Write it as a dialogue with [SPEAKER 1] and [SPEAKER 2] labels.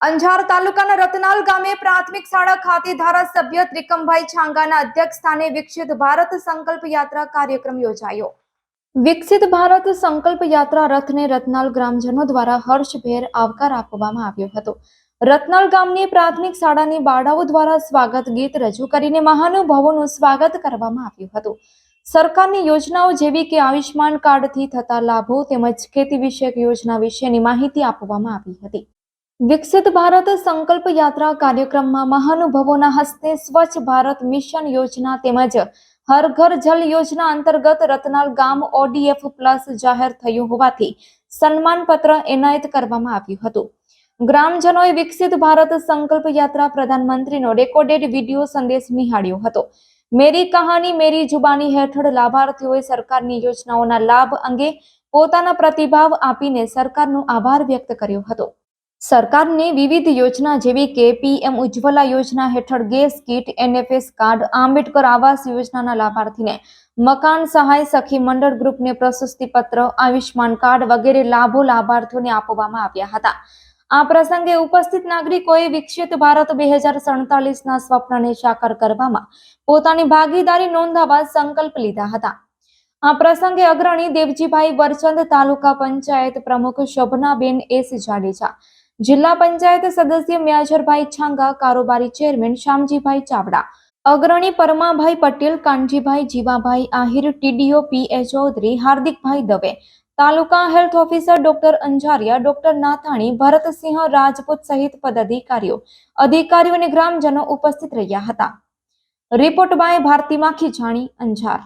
[SPEAKER 1] અંજાર તાલુકાના રતનાલ ગામે પ્રાથમિક શાળા ખાતે ધારાસભ્ય ત્રિકમભાઈ છાંગાના અધ્યક્ષ સ્થાને વિકસિત ભારત સંકલ્પ યાત્રા કાર્યક્રમ યોજાયો. વિકસિત ભારત સંકલ્પ યાત્રા રથને રતનાલ ગ્રામજનો દ્વારા હર્ષભેર આવકાર આપવામાં આવ્યો હતો. રતનાલ ગામની પ્રાથમિક શાળાની બાળાઓ દ્વારા સ્વાગત ગીત રજૂ કરીને મહાનુભાવોનું સ્વાગત કરવામાં આવ્યું હતું. સરકારની યોજનાઓ જેવી કે આયુષ્માન કાર્ડથી થતા લાભો તેમજ ખેતી વિષયક યોજના વિશેની માહિતી આપવામાં આવી હતી. વિકસિત ભારત સંકલ્પ યાત્રા કાર્યક્રમમાં મહાનુભાવોના હસ્તે સ્વચ્છ ભારત મિશન યોજના તેમજ હર ઘર જલ યોજના અંતર્ગત રતનાલ ગામ ઓડીએફ પ્લસ જાહેર થયું હોવાથી સન્માનપત્ર એનાયત કરવામાં આવ્યું હતું. ગ્રામજનોએ વિકસિત ભારત સંકલ્પ યાત્રા પ્રધાનમંત્રીનો રેકોર્ડેડ વીડિયો સંદેશ નિહાળ્યો હતો. મેરી કહાની મેરી જુબાની હેઠળ લાભાર્થીઓએ સરકારની યોજનાઓના લાભ અંગે પોતાના પ્રતિભાવ આપીને સરકારનો આભાર વ્યક્ત કર્યો હતો. સરકારની વિવિધ યોજના જેવી કે પીએમ ઉજ્જવલા યોજના હેઠળ gas kit, NFS card, Ambedkar આવાસ યોજનાના લાભાર્થીને મકાન સહાય સખી મંડળ ગ્રુપને પ્રશસ્તિ પત્ર આયુષ્માન કાર્ડ વગેરે લાભો લાભાર્થીઓને આપવામાં આવ્યા હતા. આ પ્રસંગે ઉપસ્થિત નાગરિકોએ વિકસિત ભારત બે હજાર સડતાલીસના સ્વપ્નને સાકાર કરવામાં પોતાની ભાગીદારી નોંધાવા સંકલ્પ લીધા હતા. આ પ્રસંગે અગ્રણી દેવજીભાઈ વરચંદ તાલુકા પંચાયત પ્રમુખ શોભનાબેન એસ જાડેજા જિલ્લા પંચાયત સદસ્ય મ્યાજરભાઈ છાંગા, કારોબારી ચેરમેન શ્યામજીભાઈ ચાવડા, અગ્રણી Paramabhai Patel, Kanjibhai Jivabhai Ahir, TDO P A Chaudhary, Hardikbhai Dave, taluka health officer doctor Anjaria, doctor Nathani, Bharatsinh Rajput સહિત પદાધિકારીઓ, અધિકારીઓ અને ગ્રામજનો ઉપસ્થિત રહ્યા હતા. Report by Bharti Makhijani Anjar.